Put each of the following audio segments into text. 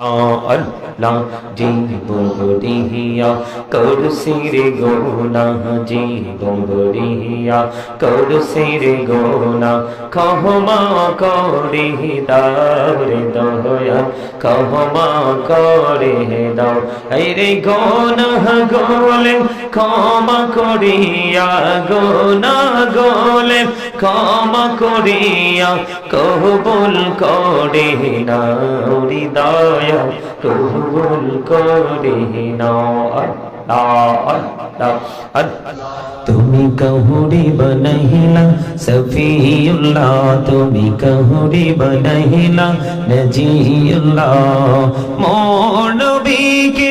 আল্লাহ জীব রিয়া কর সিরে গোনা জীব রিয়া কর সিরে গোনা কহমা করে দাওরে দয়া কহমা করে দাও। রে গোনা গোলে, ক্ষমা করিয়া গোনা গোলে, ক্ষমা করিয়া কহবুল করে না হৃদয় কবুল করে তুমি কহুরি বনহিলা সফিউল্লাহ তুমি কহুরি বনহিলা নজিউল্লাহ মোর নবীকে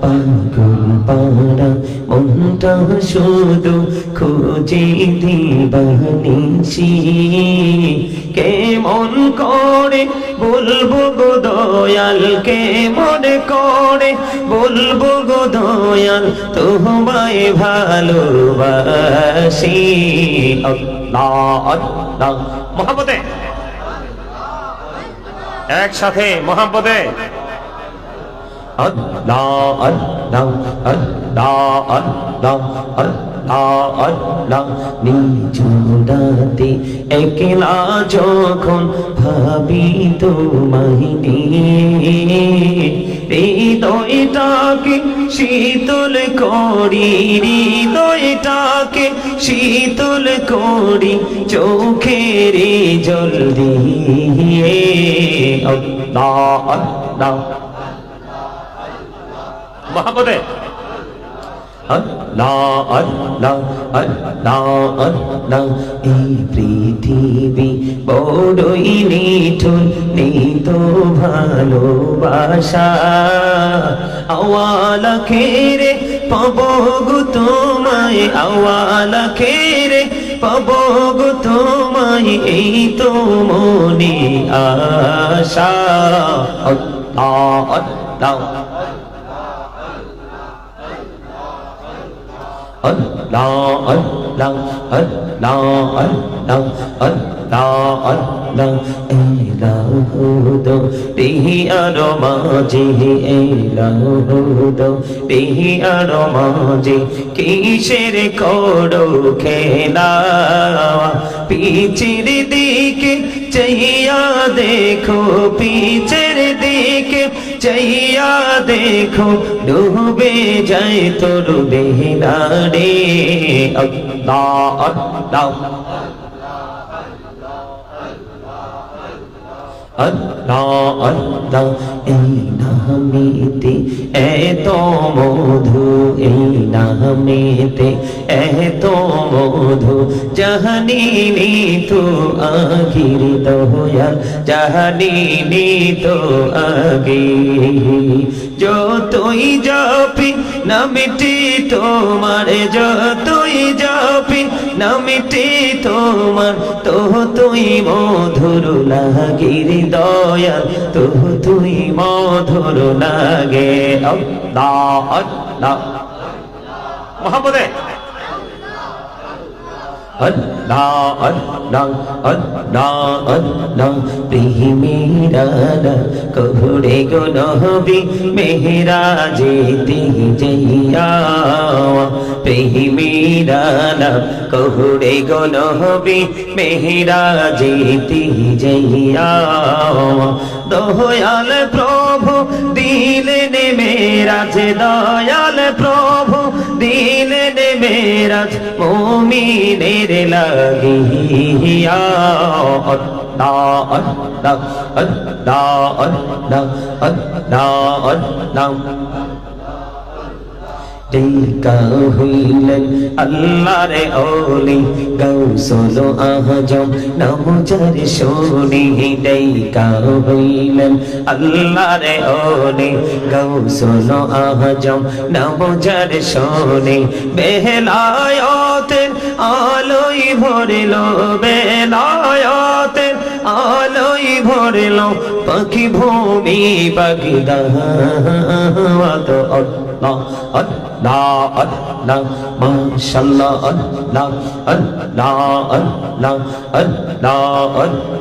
পাগল পাড়া মনটা শুধু খুঁজে দিবানিছি কেমন করে বলব গো দয়াল, কেমন করে বলব গো দয়াল, তোমায় ভালোবাসি। আল্লাহ আল্লাহ। মহাপতে একসাথে, মহাপদে। আল্লাহ আল্লাহ আল্লাহ আল্লাহ আল্লাহ আল্লাহ নিজুদাতে একলা যখন ভাবি তোমায় নিয়ে হৃদয়টাকে শীতল করি, হৃদয়টাকে শীতল করি চোখের জল দিয়ে। মহাপদে। আল্লাহ আল্লাহ আল্লাহ আল্লাহ এই পৃথিবী বড়ই নিঠুর নেই তো ভালোবাসা আওয়ালা খেরে পাব গো তোমায় আওয়ালা খেরে পাব গো তোমায় এই তো মনে আশা আল্লাহ la ấn la ấn la ấn la ấn la ấn la ê la hư đô đi hi a đô ma chi hi ê la hư đô đi hi a đô ma chi kí sẽ để cô đô khê la পিছের দিকে চাইয়া দেখো পিছের দিকে চাইয়া দেখো ডুবে যায় তোর বেহনা রে আল্লাহ আল্লাহ। আল্লাহ আল্লাহ এই নামেতে এত মধু এই নামেতে এত মধু জাহানিনি তো আগির দয়াল জাহানিনি তো আগে যতই যাপি নামিটি তোমার যতই যাপি নামিটি তোমার তো তুই মধুর লাগির দয়া তো তুই মধুর লাগে আল্লাহ আল্লাহ। মোহাম্মদে Allah Allah Allah Allah প্রেমেরা কহুড়ে গো নহবি মেহরা যেতে যাইয়া প্রেমেরা কহুড়ে গো নহবি মেহরা যেতে যাইয়া দয়াল প্রভু দিলেন মেরাজ দয়াল প্রভু দিন মেরাজ মোমিনের লাগিয়া da ấn da ấn da ấn da ấn da ấn nam টিকা হইলেন আল্লাহর ওলি গৌসল আহজম, নমজার শোনি টিকা হইলেন আল্লাহর ওলি গৌসল আহজম, নমজার শোনি বেহলায়তের আলোই ভরিল, বেলায়তের আলোই ভরিল, পাখি ভূমি পাখি দাহাত আল্লাহ la la mashallah la la la la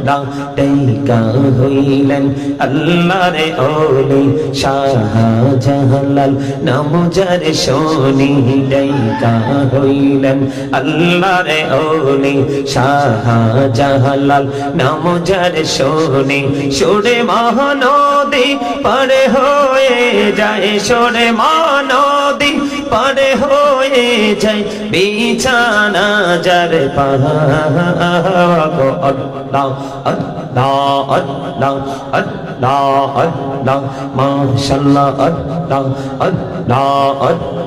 la তেইকা হইলেন আল্লাহ রে ওলি শাহজাহালাল নাম যার শোনি তেইকা হইলেন আল্লাহ রে ওলি শাহজাহালাল নাম যার শোনি সুরে মহানদী পারে হয়ে যায় সুরে মহানদী পারে হয়ে যাই, বিছানা যার পাহাগো আল্লাহ আল্লাহ আল্লাহ আল্লাহ আল্লাহ, মাশাআল্লাহ, আল্লাহ আল্লাহ আল্লাহ।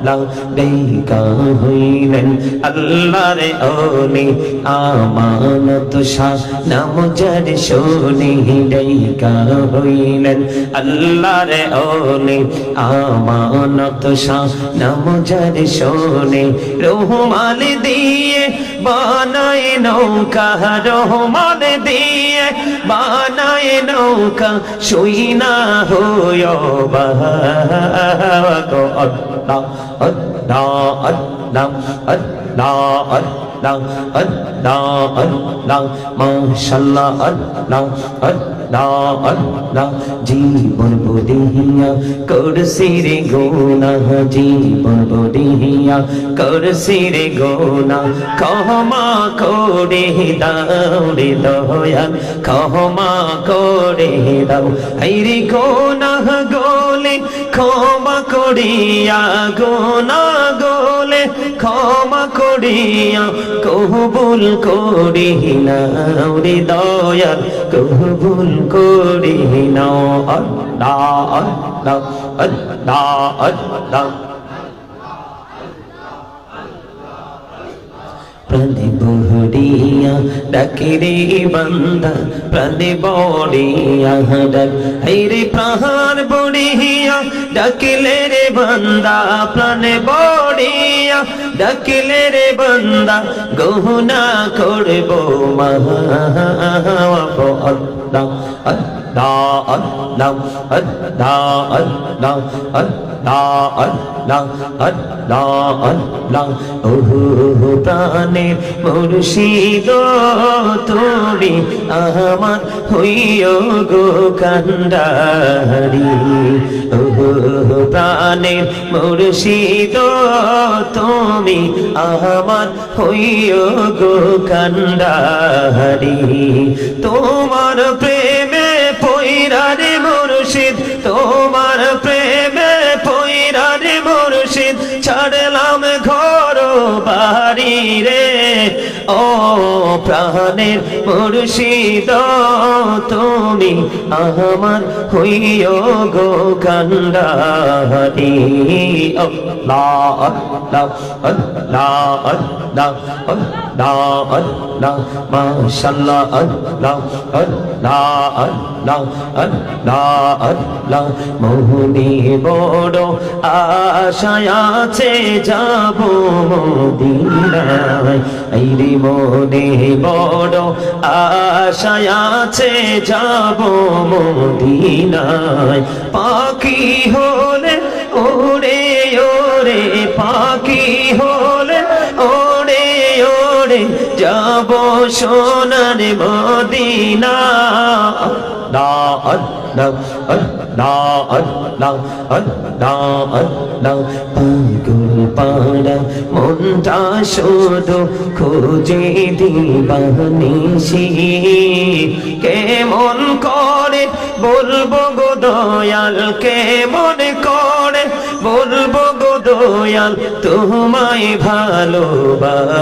বেকা হইলেন আল্লাহর ওলি আমানত শাহ নাম যার শোনি বেকা হইলেন আল্লাহর ওলি আমানত শাহ নাম যার শোনে রহমান দিয়ে বানায় নৌকা রহমান দিয়ে বানায় নৌকা শুই না হয় অল্লাহ অল্লাহ অল্লাহ অল্লাহ আল্লাহ আল্লাহ আল্লাহ আল্লাহ মাশাআল্লাহ, আল্লাহ আল্লাহ আল্লাহ। জীবন বদিয়া করছি রে গোনা জীবন বদিয়া করছি রে গোনা ক্ষমা করে দাও রে দয়াল, ক্ষমা করে দাও। হাইরে গোনা গোলে ক্ষমা করিয়া গোনা গোলে ক্ষমা করিয়া কবুল করি নাও রে দয়াল কবুল করি নাও আল্লাহ আল্লাহ আল্লাহ আল্লাহ। প্রাণে বহরিয়া ডাকে রে বান্দা, প্রাণে বড়িয়া, ডাক, হাইরে প্রাণ বড়িয়া, ডাকিলে রে বান্দা, প্রাণে বড়িয়া, ডাকিলে রে বান্দা, গহনা করব মহাপ আল্লাহ। da al la al da al la al da al la al da al la ওহো, প্রাণে মুর্শিদ তোরে আমার হইও গো কান্ডারি। ওহো মুর্শিদ, তুমি আমার হইও গো কান্ডারি। তোমার প্রেম The de. রে, ও প্রাণের মুর্শিদ, তুমি আমার হইও গো কান্ডারি আল্লাহ মোহনি বড় আশায় আছে যাব এই রে মনে বড় আশায় আছে, যাব মদিনায়। পাখি হলে ওরে ওরে, পাখি হলে ওরে ওরে, যাব সোনার মদিনা। আল্লাহ পাগল পাড়া মনটা শুধু খুঁজে দিবানিসি কেমন করে বলব গো দয়াল কেমন করে বলব গো দয়াল তোমায় ভালোবাসি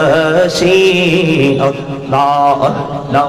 আল্লাহ আল্লাহ